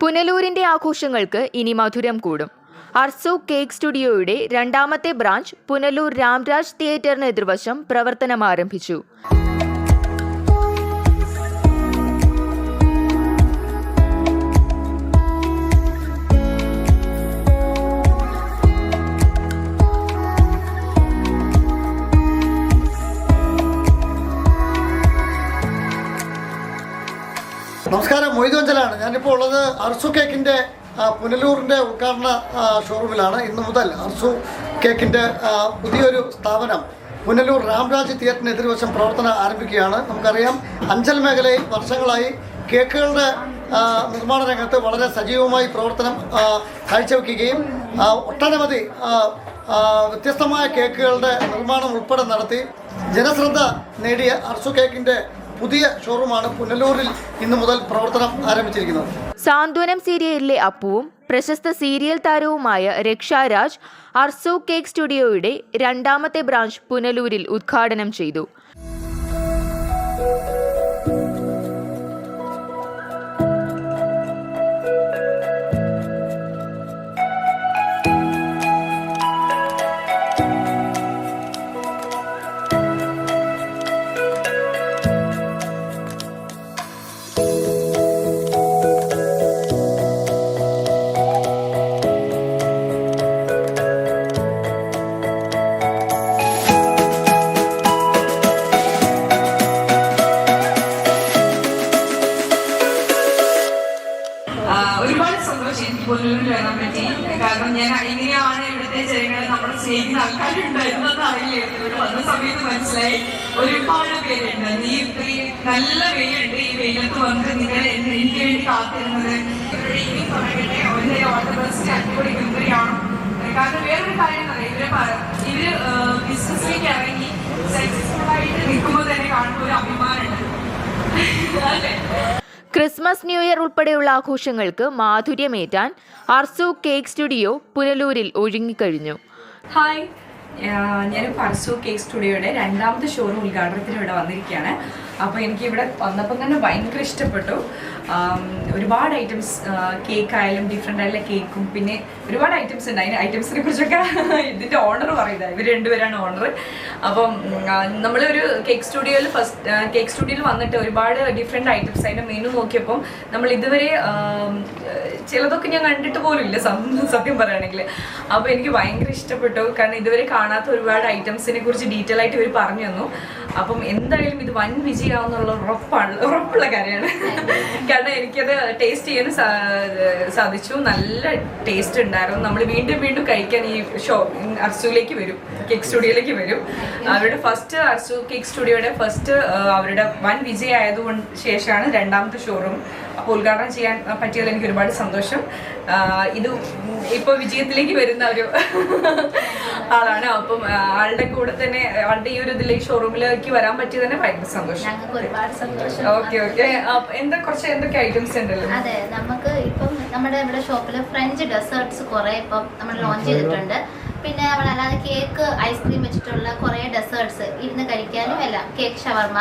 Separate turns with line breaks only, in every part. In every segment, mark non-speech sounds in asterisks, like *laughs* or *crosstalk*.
പുനലൂരിന്റെ ആഘോഷങ്ങൾക്ക് ഇനി മധുരം കൂടും. അർസു കേക്ക് സ്റ്റുഡിയോയുടെ രണ്ടാമത്തെ ബ്രാഞ്ച് പുനലൂർ രാംരാജ് തിയേറ്ററിന് എതിർവശം പ്രവർത്തനം ആരംഭിച്ചു
നമസ്കാരം മൊയ്തോഞ്ചലാണ് ഞാനിപ്പോൾ ഉള്ളത് അർസു കേക്കിന്റെ പുനലൂറിന്റെ ഉദ്ഘാടന ഷോറൂമിലാണ് ഇന്ന് മുതൽ അർസു കേക്കിന്റെ പുതിയൊരു സ്ഥാപനം പുനലൂർ രാംരാജ് തിയേറ്ററിന് എതിർവശം പ്രവർത്തനം ആരംഭിക്കുകയാണ്. നമുക്കറിയാം അഞ്ചൽ മേഖലയിൽ വർഷങ്ങളായി കേക്കുകളുടെ നിർമ്മാണ രംഗത്ത് വളരെ സജീവമായി പ്രവർത്തനം കാഴ്ചവെക്കുകയും ഒട്ടനവധി വ്യത്യസ്തമായ കേക്കുകളുടെ നിർമ്മാണം ഉൾപ്പെടെ നടത്തി ജനശ്രദ്ധ നേടിയ അർസു കേക്കിന്റെ പുതിയ ഷോറൂമാണ് പുനലൂരിൽ ഇന്നു മുതൽ പ്രവർത്തനം ആരംഭിച്ചിരിക്കുന്നത്.
സാന്ത്വനം സീരിയലിലെ അപ്പുവും പ്രശസ്ത സീരിയൽ താരവുമായ രക്ഷാരാജ് അർസോ കേക്ക് സ്റ്റുഡിയോയുടെ രണ്ടാമത്തെ ബ്രാഞ്ച് പുനലൂരിൽ ഉദ്ഘാടനം ചെയ്തു.
എങ്ങനെയാണ് ഇവിടുത്തെ ജനങ്ങൾ നമ്മുടെ സ്നേഹിക്കുന്ന അറിയില്ലായിരുന്നു ഇവിടെ വന്ന സമയത്ത് മനസ്സിലായി. ഒരുപാട് പേരുണ്ട്. നീ നല്ല വെയിലുണ്ട്. ഈ വെയിലത്ത് വന്ന് നിങ്ങൾ എനിക്ക് വേണ്ടി കാത്തിരുന്നത്?
ക്രിസ്മസ് ന്യൂ ഇയർ ഉൾപ്പെടെയുള്ള ആഘോഷങ്ങൾക്ക് മാധുര്യമേറ്റാൻ അർസു കേക്ക് സ്റ്റുഡിയോ പുനലൂരിൽ ഒഴുങ്ങിക്കഴിഞ്ഞു
ഹായ് ഞാൻ പർസു കേക്ക് സ്റ്റുഡിയോയുടെ രണ്ടാമത്തെ ഷോറൂം ഉദ്ഘാടനത്തിന് ഇവിടെ വന്നിരിക്കുകയാണ്. അപ്പോൾ എനിക്ക് ഇവിടെ വന്നപ്പോൾ തന്നെ ഭയങ്കര ഇഷ്ടപ്പെട്ടു. ഒരുപാട് ഐറ്റംസ് കേക്ക് ആയാലും ഡിഫറെന്റ് ആയിട്ടുള്ള കേക്കും പിന്നെ ഒരുപാട് ഐറ്റംസ് ഉണ്ട്. അതിന് ഐറ്റംസിനെ കുറിച്ചൊക്കെ ഇതിന്റെ ഓണർ പറയുന്നത്. ഇവർ രണ്ടുപേരാണ് ഓണർ അപ്പം നമ്മളൊരു കേക്ക് സ്റ്റുഡിയോയിൽ ഫസ്റ്റ് കേക്ക് സ്റ്റുഡിയോയിൽ വന്നിട്ട് ഒരുപാട് ഡിഫറെന്റ് ഐറ്റംസ് അതിന്റെ മെനു നോക്കിയപ്പം നമ്മൾ ഇതുവരെ ചിലതൊക്കെ ഞാൻ കണ്ടിട്ട് പോലും ഇല്ല സത്യം പറയുകയാണെങ്കിൽ. അപ്പോൾ എനിക്ക് ഭയങ്കര ഇഷ്ടപ്പെട്ടു. കാരണം ഇതുവരെ കാണാത്ത ഒരുപാട് ഐറ്റംസിനെ കുറിച്ച് ഡീറ്റെയിൽ ആയിട്ട് ഇവർ പറഞ്ഞു തന്നു. അപ്പം എന്തായാലും ഇത് വൻ വിജയമാവുന്നുള്ള ഉറപ്പാണ് ഉറപ്പുള്ള കാര്യമാണ്. കാരണം എനിക്കത് ടേസ്റ്റ് ചെയ്യാൻ സാധിച്ചു. നല്ല ടേസ്റ്റ് ഉണ്ടായിരുന്നു. നമ്മൾ വീണ്ടും വീണ്ടും കഴിക്കാൻ ഈ ഷോ അർസൂലേക്ക് വരും. കേക്ക് സ്റ്റുഡിയോയിലേക്ക് വരും. അവരുടെ ഫസ്റ്റ് അർസു കേക്ക് സ്റ്റുഡിയോയുടെ ഫസ്റ്റ് അവരുടെ വൻ വിജയം ആയതുകൊണ്ട് ശേഷമാണ് രണ്ടാമത്തെ ഷോറൂം അപ്പോൾ ഉദ്ഘാടനം ചെയ്യാൻ പറ്റിയതിൽ എനിക്ക് ഒരുപാട് സന്തോഷം. ഇത് ഇപ്പോൾ വിജയത്തിലേക്ക് വരുന്ന ഒരു ആളാണ്. അപ്പം ആളുടെ കൂടെ തന്നെ ആളുടെ ഈ ഒരു ഇതിലേക്ക് ഷോറൂമിലേക്ക് വരാൻ പറ്റിയത് തന്നെ ഭയങ്കര സന്തോഷം. Okay okay. എന്താ കുറച്ച് എന്തൊക്കെ ഐറ്റംസ് ഉണ്ടല്ലോ?
അതെ നമുക്ക് ഇപ്പം നമ്മുടെ ഇവിടെ ഷോപ്പിൽ ഫ്രഞ്ച് ഡെസേർട്സ് കുറെ ഇപ്പം നമ്മൾ ലോഞ്ച് ചെയ്തിട്ടുണ്ട്. പിന്നെ നമ്മളല്ലാതെ കേക്ക് ഐസ്ക്രീം വെച്ചിട്ടുള്ള കുറേ ഡെസേർട്സ് ഇരുന്ന് കഴിക്കാനും എല്ലാം കേക്ക് ഷവർമ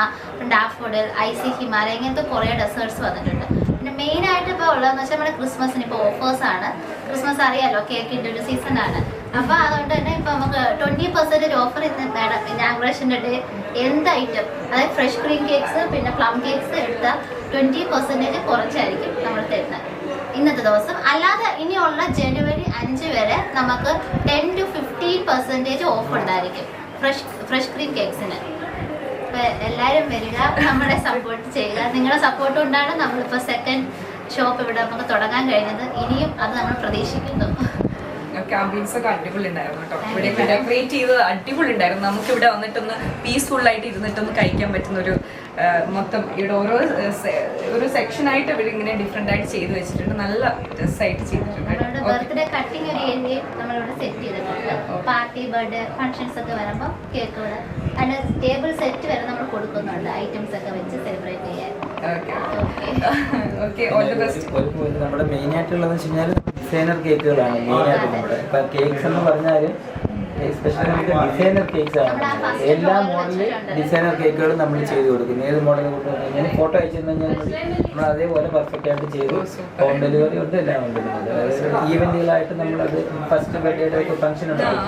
ഡാഫോഡിൽ ഐസി ഹിമാലയ ഇങ്ങനത്തെ കുറേ ഡെസേർട്സ് വന്നിട്ടുണ്ട്. പിന്നെ മെയിനായിട്ട് ഇപ്പോൾ ഉള്ളതെന്ന് വെച്ചാൽ നമ്മുടെ ക്രിസ്മസിന് ഇപ്പോൾ ഓഫേഴ്സാണ് ക്രിസ്മസ് അറിയാലോ കേക്കിന്റെ ഒരു സീസൺ ആണ്. അപ്പോൾ അതുകൊണ്ട് തന്നെ ഇപ്പോൾ നമുക്ക് ട്വന്റി പെർസെന്റേജ് ഓഫർ ഇന്ന് മാഡം ഇനാഗ്രേഷന്റെ ഡേ. എന്ത് ഐറ്റം അതായത് ഫ്രഷ് ക്രീം കേക്ക്സ് പിന്നെ പ്ലം കേക്ക്സ് എടുത്താൽ ട്വന്റി പെർസെന്റേജ് കുറച്ചായിരിക്കും നമ്മൾ തരുന്നത്. ഇന്നത്തെ ദിവസം. അല്ലാതെ ഇനിയുള്ള ജനുവരി അഞ്ച് വരെ നമുക്ക് ten to fifteen percentage off ഉണ്ടായിരിക്കും. ഫ്രഷ് ഫ്രഷ് ക്രീം കേക്സിന് അപ്പോൾ എല്ലാവരും വരിക നമ്മളെ സപ്പോർട്ട് ചെയ്യുക. നിങ്ങളുടെ സപ്പോർട്ട് കൊണ്ടാണ് നമ്മളിപ്പോൾ സെക്കൻഡ് ഷോപ്പ് ഇവിടെ നമുക്ക് തുടങ്ങാൻ കഴിഞ്ഞത്. ഇനിയും അത് നമ്മൾ പ്രതീക്ഷിക്കുന്നു.
ക്യാമ്പയിൻസ് ഒക്കെ അടിപൊളി ഉണ്ടായിരുന്നു കേട്ടോ ഇവിടെ ഡെക്കറേറ്റ് ചെയ്ത് അടിപൊളി ഉണ്ടായിരുന്നു നമുക്ക് ഇവിടെ വന്നിട്ടൊന്ന് പീസ്ഫുൾ ആയിട്ട് ഇരുന്നിട്ടൊന്ന് കഴിക്കാൻ പറ്റുന്ന ഒരു മൊത്തം ഇവിടെ ഓരോ ഒരു സെക്ഷൻ ആയിട്ട് ഇവിടെ ഇങ്ങനെ ഡിഫറെന്റ് ആയിട്ട് ചെയ്ത് വെച്ചിട്ടുണ്ട്. നല്ല ഡ്രസ് ചെയ്തിട്ടുണ്ട്.
ബർത്ത്ഡേ ഒരു നമ്മളിവിടെ സെറ്റ് ചെയ്തിട്ടുണ്ട്. പാർട്ടി ബർത്ത്ഡേ ഫംഗ്ഷൻസ് ഒക്കെ വരുമ്പോൾ അതിന് ടേബിൾ സെറ്റ് വരെ നമ്മൾ കൊടുക്കുന്നുണ്ട്. ഐറ്റംസ് ഒക്കെ വെച്ച് സെലിബ്രേറ്റ് ചെയ്യാൻ. *laughs*
നമ്മുടെ മെയിൻ ആയിട്ടുള്ളതെന്ന് വെച്ച് കഴിഞ്ഞാൽ ഡിസൈനർ കേക്കുകളാണ് മെയിൻ ആയിട്ട് നമ്മുടെ. കേക്ക്സ് എന്ന് പറഞ്ഞാൽ നമുക്ക് ഡിസൈനർ കേക്ക്സ് ആണ്. എല്ലാ മോഡലിൽ ഡിസൈനർ കേക്കുകളും നമ്മൾ ചെയ്ത് കൊടുക്കും ഏത് മോഡൽ ഞാൻ ഫോട്ടോ അയച്ചു കഴിഞ്ഞാൽ നമ്മൾ അതേപോലെ പെർഫെക്റ്റ് ആയിട്ട് ചെയ്ത്. ഹോം ഡെലിവറി ഉണ്ട് എല്ലാം ഉണ്ട്. ഈവെന്റുകളായിട്ട് നമ്മളത് ഫസ്റ്റ് ബർത്ത്ഡേയുടെ ഒക്കെ ഫംഗ്ഷൻ ഉണ്ടാവും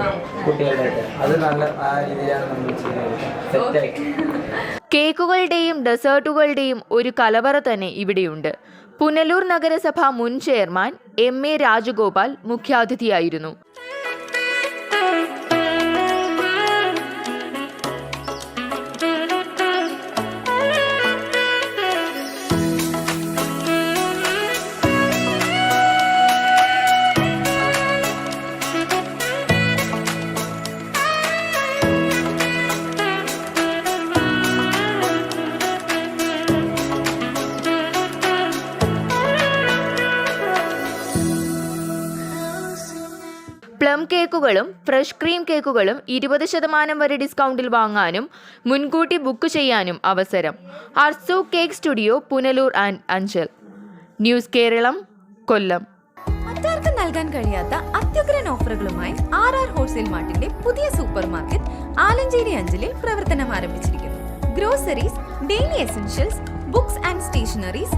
കുട്ടികളുടെ അത് നല്ല ആ രീതിയിലാണ് നമ്മൾ ചെയ്യുന്നത് സെറ്റായിട്ട്
കേക്കുകളുടെയും ഡെസേർട്ടുകളുടെയും ഒരു കലവറ തന്നെ ഇവിടെയുണ്ട്. പുനലൂർ നഗരസഭ മുൻ ചെയർമാൻ എം എ രാജഗോപാൽ മുഖ്യാതിഥിയായിരുന്നു. കേക്കുകളും ഫ്രഷ് ക്രീം കേക്കുകളും ഇരുപത് ശതമാനം വരെ ഡിസ്കൗണ്ടിൽ വാങ്ങാനും മുൻകൂട്ടി ബുക്ക് ചെയ്യാനും അവസരം. Arsu cake studio Punalur and Anchal. News Keralam Kollam.
മറ്റാർക്കും നൽകാൻ കഴിയാത്ത അത്യുഗ്രൻ ഓഫറുകളുമായി ആർ ആർ ഹോൾസെയിൽ മാർട്ടിന്റെ പുതിയ സൂപ്പർ മാർക്കറ്റ് ആലഞ്ചേരി അഞ്ചലിൽ പ്രവർത്തനം ആരംഭിച്ചിരിക്കുന്നു. Groceries daily essentials books and stationeries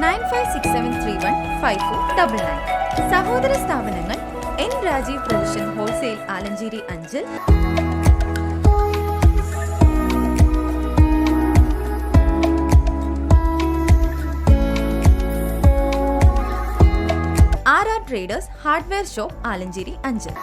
nine five six seven three one five four double nine സഹോദര സ്ഥാപനങ്ങൾ N Rajeev provision wholesale Alancherry Anchal R R traders hardware shop Alancherry Anchal